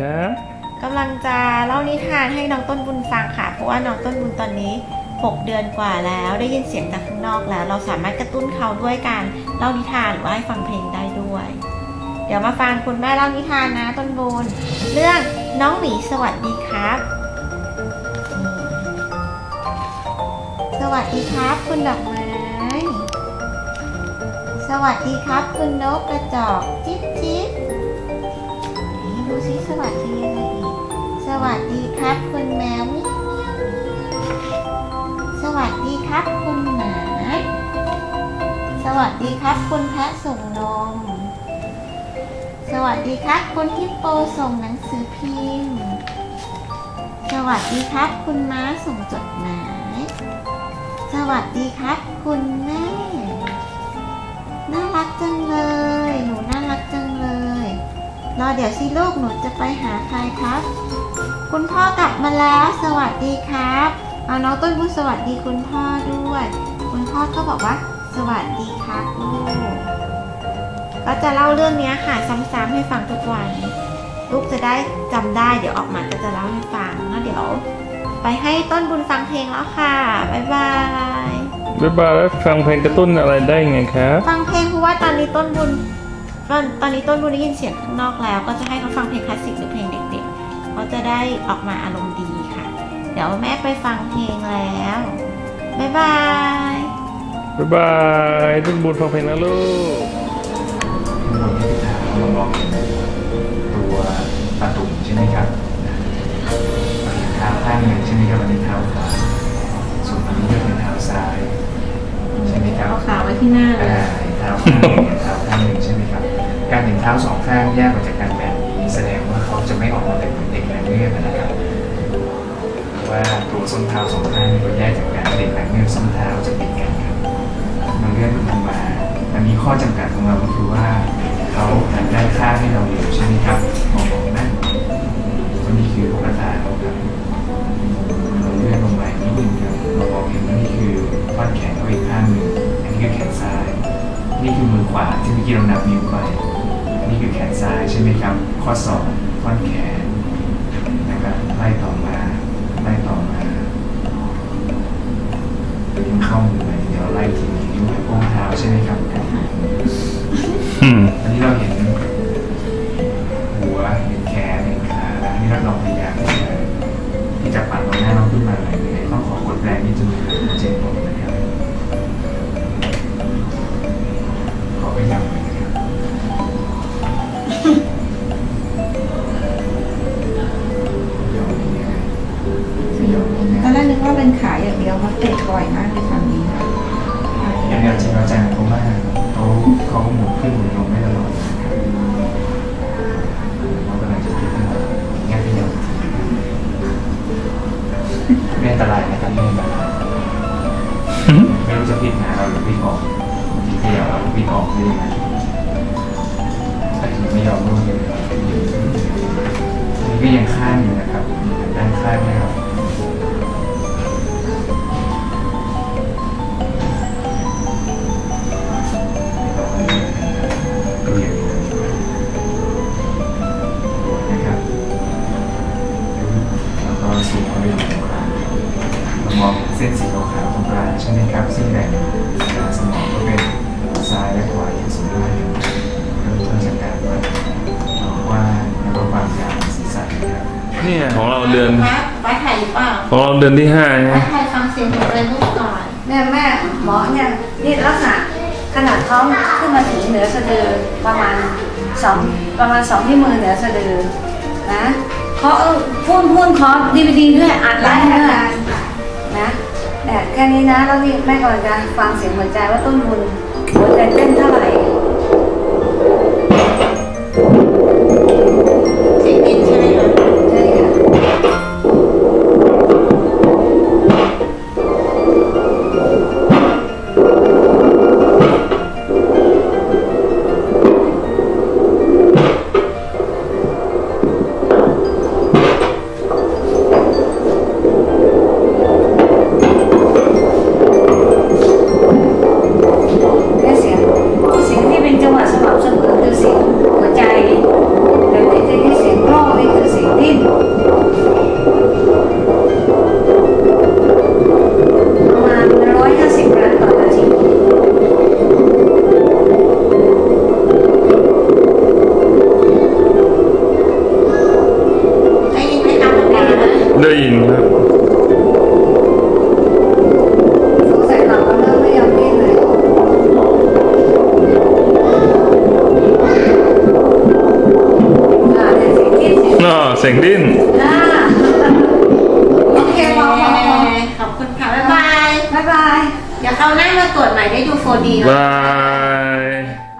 คะกำลังจะเล่านิทานให้น้องต้นบุญฟังค่ะ เพราะว่าน้องต้นบุญตอนนี้ 6 เดือนกว่าแล้วได้ยินเสียงจากข้างนอกแล้ว เราสามารถกระตุ้นเขาด้วยการเล่านิทานหรือว่าให้ฟังเพลงได้ด้วย เดี๋ยวมาฟังคุณแม่เล่านิทานนะ ต้นบุญเรื่องน้องหมีสวัสดีครับ สวัสดีครับคุณดอกไม้สวัสดีครับ คุณนกกระจอกจิ๊บจิ๊บ ดูซิสวัสดีอะไรอีก สวัสดีครับคุณแมวเมียวสวัสดีครับคุณหมา สวัสดีครับคุณแพะส่งนม สวัสดีครับคุณฮิปโปส่งหนังสือพิมพ์ สวัสดีครับคุณม้าส่งจดหมาย สวัสดีครับคุณแม่ น่ารักจัง รอเดี๋ยวสิลูกหนูจะไปหาใครครับ คุณพ่อกลับมาแล้ว สวัสดีครับเอาน้องต้นบุญสวัสดีคุณพ่อด้วย คุณพ่อก็บอกว่า สวัสดีครับลูกก็จะเล่าเรื่องเนี้ยค่ะซ้ำๆให้ฟังทุกวัน ลูกจะได้จำได้ เดี๋ยวออกมาก็จะเล่าให้ฟังแล้วเดี๋ยว ไปให้ต้นบุญฟังเพลงแล้วค่ะบ๊ายบายบ๊ายบายแล้วฟังเพลงกระตุ้นอะไรได้ไงคะฟังเพลงเพราะว่าตอนนี้ต้นบุญ ตอนตอนนี้ต้นบุญได้ยินเสียงข้างนอกแล้ว ก็จะให้เขาฟังเพลงคลาสสิกหรือเพลงเด็กๆเขาจะได้ออกมาอารมณ์ดีค่ะ เดี๋ยวแม่ไปฟังเพลงแล้วบ๊ายบายบ๊ายบายต้นบุญฟังเพลงนะลูกข้างบนที่ทางเรามองเห็นตัวปลาตุ่มใช่ไหมครับเราเห็นเท้าข้างหนึ่งใช่ไหมครับอันนี้เท้าขวาส่วนอันนี้ก็เป็นเท้าซ้ายใช่ไหมครับเอาขาไว้ที่หน้าเลอ่ายเห็นเท้าข้าง เท้าสองข้างแยกออกจากกันแบบนี้แสดงว่าเขาจะไม่ออกมาเป็นเด็กแรงเงือกนะครับเพราะว่าตัวส้นเท้าสองข้างนี่ก็แยกจากกันเด็กแรงเงือกส้นเท้าจะติดกันครับมันเลื่อนลงมามันมีข้อจำกัดของเราก็คือว่าเขาหันด้านข้างให้เราอยู่ใช่ไหมครับมองมองนั่นก็นี่คือลูกตาเขาครับเราเลื่อนลงมาอีกนิดนึงครับเรามองเห็นว่านี่คือท่อนแขนเขาอีกข้างหนึ่งอันนี้คือแขนซ้าย นี่คือมือขวาที่เมื่อกี้เรานับนิ้วไป นี่คือแขนซ้ายใช่ไหมครับ ข้อศอกท่อนแขนนะครับไล่ต่อมาไล่ต่อมายังเข้ามือ ยอมยังไงตอนแรกนึกว่าเป็นขาอย่างเดียวเพราะเตะบ่อยมากเลยฝั่งนี้อย่างนี้จริงเราจังเขามากเขาเขาหมุนขึ้นหมุนลงไม่ เนี่ย ของเราเดือนครับไปถ่ายหรือเปล่าของเราเดือนที่ห้าไปนะถ่ายฟังเสียงของเลยลูกก่อน แม่แม่หมอเนี่ยนี่ลักษณะขนาดท้องขึ้นมาถึงเหนือสะดือประมาณสองประมาณสองที่มือเหนือสะดือนะเขาเอาพูนพูนคอดีวดีด้วยอัดไว้ด้วยนะแต่แค่นี้นะแล้วนี่แม่กำลังจะฟังเสียงหัวใจว่าต้นบุญหัวใจเต้นเท่าไหร่ อินครับสงสัยหลังมันเริ่มไม่ยอมดิ้นเลยอ่าเนี่ยสิคิดสิน่อเสียงดิ้น อ่าโอเคพอพอพอขอบคุณค่ะ บ๊ายบาย บ๊ายบาย เดี๋ยวคราวหน้ามาตรวจใหม่ได้ดูโฟดีนะบาย